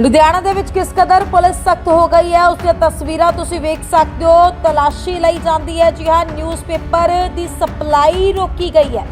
ਲੁਧਿਆਣਾ ਦੇ ਵਿੱਚ ਕਿਸ ਕਦਰ ਪੁਲਿਸ ਸਖਤ ਹੋ ਗਈ ਹੈ? ਉਸ ਦੀਆਂ ਤਸਵੀਰਾਂ ਤੁਸੀਂ ਵੇਖ ਸਕਦੇ ਹੋ। ਤਲਾਸ਼ੀ ਲਈ ਜਾਂਦੀ ਹੈ। ਜੀ ਹਾਂ ਨਿਊਜ਼ਪੇਪਰ ਦੀ ਸਪਲਾਈ ਰੋਕੀ ਗਈ ਹੈ।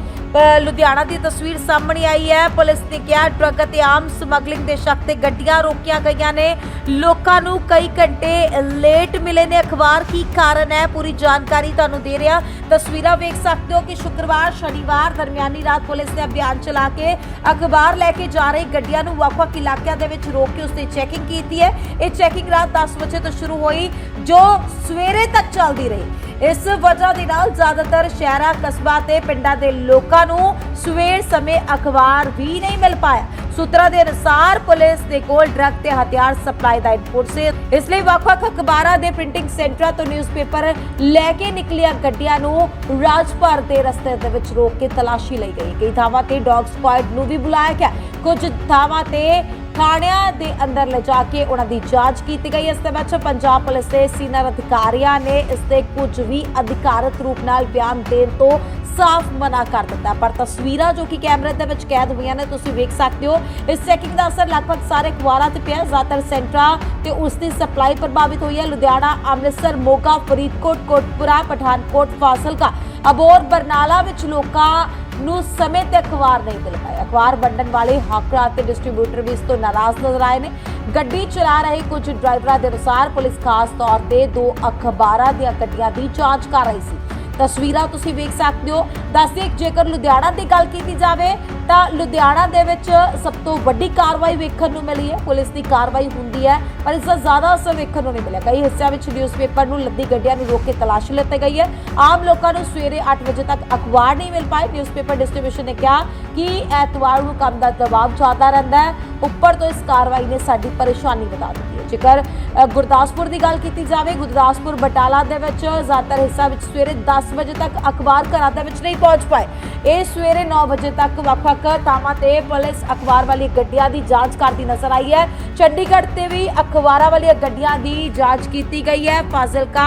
ਲੁਧਿਆਣਾ ਦੀ ਤਸਵੀਰ ਸਾਹਮਣੇ ਆਈ ਹੈ। ਪੁਲਿਸ ਨੇ ਕਿਹਾ ਡਰੱਗ ਅਤੇ ਆਮ ਸਮਗਲਿੰਗ ਦੇ ਸ਼ੱਕ ਤੇ ਗੱਡੀਆਂ ਰੋਕੀਆਂ ਗਈਆਂ ਨੇ। ਲੋਕਾਂ ਨੂੰ ਕਈ ਘੰਟੇ ਲੇਟ ਮਿਲੇ ਨੇ। ਅਖਬਾਰ ਕੀ ਕਾਰਨ ਹੈ? ਪੂਰੀ ਜਾਣਕਾਰੀ ਤੁਹਾਨੂੰ ਦੇ ਰਿਹਾ। ਤਸਵੀਰਾਂ ਵੇਖ ਸਕਦੇ ਹੋ ਕਿ ਸ਼ੁੱਕਰਵਾਰ, ਸ਼ਨੀਵਾਰ ਦਰਮਿਆਨੀ ਰਾਤ ਪੁਲਿਸ ਨੇ ਅਭਿਆਨ ਚਲਾ ਕੇ ਅਖਬਾਰ ਲੈ ਕੇ ਜਾ ਰਹੀ ਗੱਡੀਆਂ ਨੂੰ ਵੱਖ-ਵੱਖ ਇਲਾਕਿਆਂ ਦੇ ਵਿੱਚ ਰੋਕ ਕੇ ਉਸ ਚੈਕਿੰਗ ਕੀਤੀ ਹੈ। ਇਹ ਚੈਕਿੰਗ ਰਾਤ 10 ਵਜੇ ਤੋਂ ਸ਼ੁਰੂ ਹੋਈ, ਜੋ ਸਵੇਰੇ ਤੱਕ ਚੱਲਦੀ ਰਹੀ। ਇਸ ਵਜ੍ਹਾ ਦੇ ਨਾਲ ਜ਼ਿਆਦਾਤਰ ਸ਼ਹਿਰਾਂ, ਕਸਬਾ ਤੇ ਪਿੰਡਾਂ ਦੇ ਲੋਕਾਂ ਨੂੰ ਸਵੇਰ ਸਮੇਂ ਅਖਬਾਰ ਵੀ ਨਹੀਂ ਮਿਲ ਪਾਇਆ। ਸੂਤਰਾਂ ਦੇ ਅਨੁਸਾਰ ਪੁਲਿਸ ਦੇ ਕੋਲ ਡਰੱਗ ਤੇ ਹਥਿਆਰ ਸਪਲਾਈ ਦਾ ਇਨਪੁਟ ਸੀ। ਇਸ ਲਈ ਵੱਖ-ਵੱਖ ਅਖਬਾਰਾਂ ਦੇ ਪ੍ਰਿੰਟਿੰਗ ਸੈਂਟਰਾਂ ਤੋਂ ਨਿਊਜ਼ਪੇਪਰ ਲੈ ਕੇ ਨਿਕਲੀਆਂ ਗੱਡੀਆਂ ਨੂੰ ਰਾਜਪੁਰ ਦੇ ਰਸਤੇ ਦੇ ਵਿੱਚ ਰੋਕ ਕੇ ਤਲਾਸ਼ੀ ਲਈ ਗਈ। ਕਈ ਥਾਵਾਂ ਤੇ ਡੌਗ ਸਪਾਡ ਨੂੰ ਵੀ ਬੁਲਾਇਆ ਗਿਆ। ਕੁਝ ਥਾਵਾਂ ਤੇ ਥਾਣਿਆਂ ਦੇ ਅੰਦਰ ਲਿਜਾ ਕੇ ਉਹਨਾਂ ਦੀ ਜਾਂਚ ਕੀਤੀ ਗਈ। ਇਸ ਦੇ ਵਿੱਚ ਪੰਜਾਬ ਪੁਲਿਸ ਦੇ ਸੀਨੀਅਰ ਅਧਿਕਾਰੀਆਂ ਨੇ ਇਸ ਤੇ ਕੁਝ ਵੀ ਅਧਿਕਾਰਤ ਰੂਪ ਨਾਲ ਬਿਆਨ ਦੇਣ ਤੋਂ ਸਾਫ਼ ਮਨਾ ਕਰ ਦਿੱਤਾ। ਪਰ ਤਸਵੀਰਾਂ ਜੋ ਕਿ ਕੈਮਰੇ ਦੇ ਵਿੱਚ ਕੈਦ ਹੋਈਆਂ ਨੇ, ਤੁਸੀਂ ਵੇਖ ਸਕਦੇ ਹੋ। ਇਸ ਚੈਕਿੰਗ ਦਾ ਅਸਰ ਲਗਭਗ ਸਾਰੇ ਅਖਬਾਰਾਂ ਤੇ ਪਿਆ ਜ਼ਿਆਦਾਤਰ ਸੈਂਟਰਾਂ ਤੇ ਉਸ ਦੀ ਸਪਲਾਈ ਪ੍ਰਭਾਵਿਤ ਹੋਈ ਹੈ। ਲੁਧਿਆਣਾ, ਅੰਮ੍ਰਿਤਸਰ, ਮੋਗਾ, ਫਰੀਦਕੋਟ, ਕੋਟਪੁਰਾ, ਪਠਾਨਕੋਟ, ਫਾਜ਼ਿਲਕਾ। ਅਬੋਰ ਬਰਨਾਲਾ ਵਿੱਚ ਲੋਕਾਂ ਨੂੰ ਸਮੇਂ ਤੇ ਅਖਬਾਰ ਨਹੀਂ ਮਿਲ ਪਾਇਆ ਅਖਬਾਰ ਵੰਡਣ ਵਾਲੇ ਹਾਕਰਾਂ ਅਤੇ ਡਿਸਟ੍ਰੀਬਿਊਟਰ ਵੀ ਇਸ ਤੋਂ ਨਾਰਾਜ਼ ਨਜ਼ਰ ਆਏ ਨੇ। ਗੱਡੀ ਚਲਾ ਰਹੇ ਕੁਝ ਡਰਾਈਵਰਾਂ ਦੇ ਅਨੁਸਾਰ ਪੁਲਿਸ ਖਾਸ ਤੌਰ ਤੇ ਦੋ ਅਖਬਾਰਾਂ ਦੀਆਂ ਗੱਡੀਆਂ ਦੀ ਜਾਂਚ ਕਰ ਰਹੀ ਸੀ। ਤਸਵੀਰਾਂ ਤੁਸੀਂ ਵੇਖ ਸਕਦੇ ਹੋ। ਦੱਸਦੇ ਜੇਕਰ ਲੁਧਿਆਣਾ ਦੀ ਗੱਲ ਕੀਤੀ ਜਾਵੇ ਤਾਂ ਲੁਧਿਆਣਾ ਦੇ ਵਿੱਚ ਸਭ ਤੋਂ ਵੱਡੀ ਕਾਰਵਾਈ ਵੇਖਣ ਨੂੰ ਮਿਲੀ ਹੈ। ਪੁਲਿਸ ਦੀ ਕਾਰਵਾਈ ਹੁੰਦੀ ਹੈ, ਪਰ ਇਸ ਦਾ ਜ਼ਿਆਦਾ ਅਸਰ ਵੇਖਣ ਨੂੰ ਨਹੀਂ ਮਿਲਿਆ। ਕਈ ਹਿੱਸਿਆਂ ਵਿੱਚ ਨਿਊਜ਼ਪੇਪਰ ਨੂੰ ਲੱਦੀ ਗੱਡੀਆਂ ਨੂੰ ਰੋਕ ਕੇ ਤਲਾਸ਼ੀ ਲਿੱਤੀ ਗਈ ਹੈ। ਆਮ ਲੋਕਾਂ ਨੂੰ ਸਵੇਰੇ 8 ਵਜੇ ਤੱਕ ਅਖਬਾਰ ਨਹੀਂ ਮਿਲ ਪਾਏ। ਨਿਊਜ਼ਪੇਪਰ ਡਿਸਟ੍ਰੀਬਿਊਸ਼ਨ ਨੇ ਕਿਹਾ ਕਿ ਐਤਵਾਰ ਨੂੰ ਕੰਮ ਦਾ ਦਬਾਅ ਜ਼ਿਆਦਾ ਰਹਿੰਦਾ ਹੈ। ਉੱਪਰ ਤੋਂ ਇਸ ਕਾਰਵਾਈ ਨੇ ਸਾਡੀ ਪਰੇਸ਼ਾਨੀ ਵਧਾ ਦਿੱਤੀ ਹੈ। ਜੇਕਰ ਗੁਰਦਾਸਪੁਰ ਦੀ ਗੱਲ ਕੀਤੀ ਜਾਵੇ, ਗੁਰਦਾਸਪੁਰ ਬਟਾਲਾ ਦੇ ਵਿੱਚ ਜ਼ਿਆਦਾਤਰ ਹਿੱਸਾ ਵਿੱਚ ਸਵੇਰੇ 10 ਵਜੇ ਤੱਕ ਅਖਬਾਰ ਘਰਾਂ ਦੇ ਵਿੱਚ ਨਹੀਂ ਪਹੁੰਚ ਪਾਏ। ਇਹ ਸਵੇਰੇ 9 ਵਜੇ ਤੱਕ ਵੱਖ ਵੱਖ-ਵੱਖ ਥਾਵਾਂ ਤੇ ਪੁਲਿਸ ਅਖਬਾਰ ਵਾਲੀ ਗੱਡੀਆਂ ਦੀ ਜਾਂਚ ਕਰਦੀ ਨਜ਼ਰ ਆਈ ਹੈ। ਚੰਡੀਗੜ੍ਹ ਤੇ ਵੀ ਅਖਬਾਰਾਂ ਵਾਲੀਆਂ ਗੱਡੀਆਂ ਦੀ ਜਾਂਚ ਕੀਤੀ ਗਈ ਹੈ। ਫਾਜ਼ਿਲਕਾ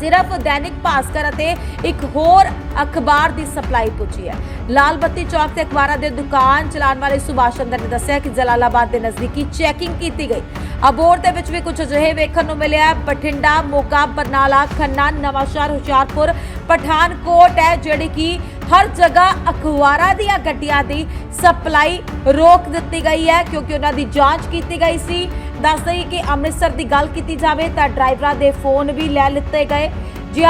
ਸਿਰਫ ਦੈਨਿਕ ਭਾਸਕਰ ਅਤੇ ਇੱਕ ਹੋਰ ਅਖਬਾਰ ਦੀ ਸਪਲਾਈ ਪੁੱਜੀ ਹੈ। ਲਾਲ ਬੱਤੀ ਚੌਕ ਤੇ ਅਖਬਾਰਾਂ ਦੇ ਦੁਕਾਨ ਚਲਾਉਣ ਵਾਲੇ ਸੁਭਾਸ਼ ਚੰਦਰ ਨੇ ਦੱਸਿਆ ਕਿ ਜਲਾਲਾਬਾਦ ਦੇ ਨਜ਼ਦੀਕੀ ਚੈਕਿੰਗ ਕੀਤੀ ਗਈ। ਅਬੋਰ ਦੇ ਵਿੱਚ ਵੀ ਕੁਝ ਅਜਿਹੇ ਵੇਖਣ ਨੂੰ ਮਿਲਿਆ ਬਠਿੰਡਾ, ਮੋਗਾ, ਬਰਨਾਲਾ, ਖੰਨਾ, ਨਵਾਂਸ਼ਹਿਰ, ਹੁਸ਼ਿਆਰਪੁਰ, ਪਠਾਨਕੋਟ ਹੈ ਜਿਹੜੀ ਕਿ ਹਰ ਜਗ੍ਹਾ ਅਖਬਾਰਾਂ ਦੀਆਂ ਗੱਡੀਆਂ ਦੀ ਸਪਲਾਈ ਰੋਕ ਦਿੱਤੀ ਗਈ ਹੈ, ਕਿਉਂਕਿ ਉਹਨਾਂ ਦੀ ਜਾਂਚ ਕੀਤੀ ਗਈ ਸੀ। ਦੱਸ ਦਈਏ ਕਿ ਅੰਮ੍ਰਿਤਸਰ ਦੀ ਗੱਲ ਕੀਤੀ ਜਾਵੇ ਤਾਂ ਡਰਾਈਵਰਾਂ ਦੇ ਫੋਨ ਵੀ ਲੈ ਲਿੱਤੇ ਗਏ। ਜੀ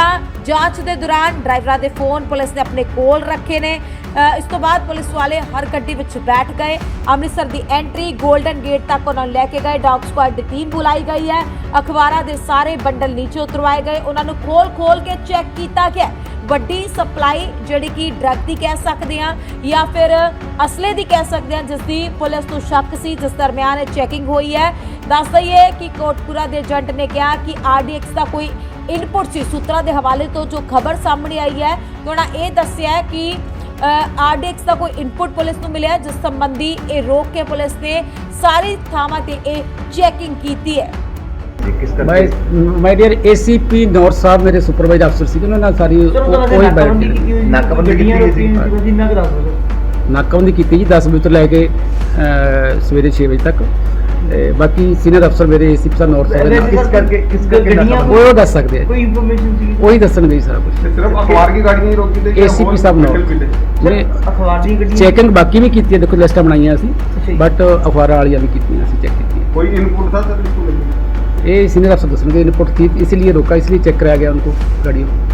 ਜਾਂਚ ਦੇ ਦੌਰਾਨ ਡਰਾਈਵਰਾਂ ਦੇ ਫੋਨ ਪੁਲਿਸ ਨੇ ਆਪਣੇ ਕੋਲ ਰੱਖੇ ਨੇ। ਇਸ ਤੋਂ ਬਾਅਦ ਪੁਲਿਸ ਵਾਲੇ ਹਰ ਗੱਡੀ ਵਿੱਚ ਬੈਠ ਗਏ। ਅੰਮ੍ਰਿਤਸਰ ਦੀ ਐਂਟਰੀ 골ਡਨ ਗੇਟ ਤੱਕ ਉਹਨਾਂ ਨੂੰ ਲੈ ਕੇ ਗਏ। ਡੌਗ ਸਕੁਆਡ ਦੀ ਟੀਮ ਬੁਲਾਈ ਗਈ ਹੈ। ਅਖਬਾਰਾਂ ਦੇ ਸਾਰੇ ਬੰਡਲ ਨੀਚੇ ਉਤਰਵਾਏ ਗਏ। ਉਹਨਾਂ ਨੂੰ ਖੋਲ-ਖੋਲ ਕੇ ਚੈੱਕ ਕੀਤਾ ਗਿਆ। ਵੱਡੀ ਸਪਲਾਈ ਜਿਹੜੀ ਕਿ ਡਰੱਗ ਦੀ ਕਹਿ ਸਕਦੇ ਹਾਂ ਜਾਂ ਫਿਰ ਅਸਲੇ ਦੀ ਕਹਿ ਸਕਦੇ ਹਾਂ, ਜਿਸ ਦੀ ਪੁਲਿਸ ਨੂੰ ਸ਼ੱਕ ਸੀ, ਜਿਸ ਦਰਮਿਆਨ ਇਹ ਚੈਕਿੰਗ ਹੋਈ ਹੈ। ਦੱਸ ਦਈਏ ਕਿ ਕੋਟਪੁਰਾ ਦੇ ਏਜੰਟ ਨੇ ਕਿਹਾ ਕਿ ਆਰਡੀਐਕਸ ਦਾ ਕੋਈ ਇਨਪੁਟ ਸੀ। ਸੂਤਰਾਂ ਦੇ ਹਵਾਲੇ ਤੋਂ ਜੋ ਖਬਰ ਸਾਹਮਣੇ ਆਈ ਹੈ ਉਹਨਾਂ ਇਹ ਦੱਸਿਆ ਹੈ ਕਿ ਆਰਡੀਐਕਸ ਦਾ ਕੋਈ ਇਨਪੁਟ ਪੁਲਿਸ ਨੂੰ ਮਿਲਿਆ, ਜਿਸ ਸੰਬੰਧੀ ਇਹ ਰੋਕ ਕੇ ਪੁਲਿਸ ਨੇ ਸਾਰੀ ਥਾਵਾਂ ਤੇ ਇਹ ਚੈਕਿੰਗ ਕੀਤੀ ਹੈ। ਮੈਂ ਮਾਈ ਡੀਅਰ ਏਸੀਪੀ ਨੌਰ ਸਾਹਿਬ ਮੇਰੇ ਸੁਪਰਵਾਈਜ਼ਰ ਅਫਸਰ ਸੀ ਉਹਨਾਂ ਨਾਲ ਸਾਰੀ ਚਲੋ ਉਹ- ਤੁਹਾਡੇ ਉਹੀ ਨਾਕਾਬੰਦੀ ਬੈਠ ਕੀਤੀ ਹੋਈ ਸੀ ਨਾਕਾਬੰਦੀ ਗੱਡੀਆਂ ਕੀਤੀ ਹੋਈ ਸੀ। ਰੋਕੀਆਂ ਸੀ ਜਿੰਨਾ ਕੁ ਦੱਸ ਦਿਓ ਨਾਕਾਬੰਦੀ ਕੀਤੀ ਜੀ 10 ਵਜੇ ਤੋਂ ਲੈ ਕੇ ਅਹ, ਸਵੇਰੇ 6 ਵਜੇ ਤੱਕ ਤੇ ਬਾਕੀ ਸੀਨੀਅਰ ਅਫਸਰ ਮੇਰੇ ਏਸੀਪੀ ਸਾਹਿਬ ਨੌਰ ਸਾਹਿਬ ਵੈਸੇ ਨੇ ਕਿਸ ਕਰਕੇ ਕਿਸ ਕਰਕੇ ਗੱਡੀਆਂ ਉਹ ਉਹ ਦੱਸ ਸਕਦੇ ਆ ਕੋਈ ਇਨਫੋਰਮੇਸ਼ਨ ਸੀ ਉਹੀ ਦੱਸਣਗੇ ਜੀ ਸਾਰਾ ਕੁਝ ਸਿਰਫ ਅਖਬਾਰ ਕੀ ਗਾੜੀਆਂ ਹੀ ਰੋਕੀ ਤੇ ਜਾਂ ACP ਹੋਰ ਸਾਹਿਬ ਨਾਲ। vehicle ਵੀ ਨੇ? ਨੇ ਅਖਬਾਰ ਦੀ ਗੱਡੀਆਂ ਚੈਕਿੰਗ ਬਾਕੀ ਵੀ ਕੀਤੀ ਹੈ ਦੇਖੋ ਲਿਸਟਾਂ ਬਣਾਈਆਂ ਅੱਛਾ ਅਸੀਂ ਜੀ। ਬਟ ਅਖਬਾਰਾਂ ਵਾਲੀਆਂ ਵੀ ਕੀਤੀਆਂ ਅਸੀਂ ਚੈੱਕ ਕੀਤੀਆਂ ਕੋਈ ਇਨਪੁਟ था सर इसको लेके ये सीनियर अफसर दस इनपुट थी इसलिए रोका इसलिए चेक कराया गया उनको गाड़ियों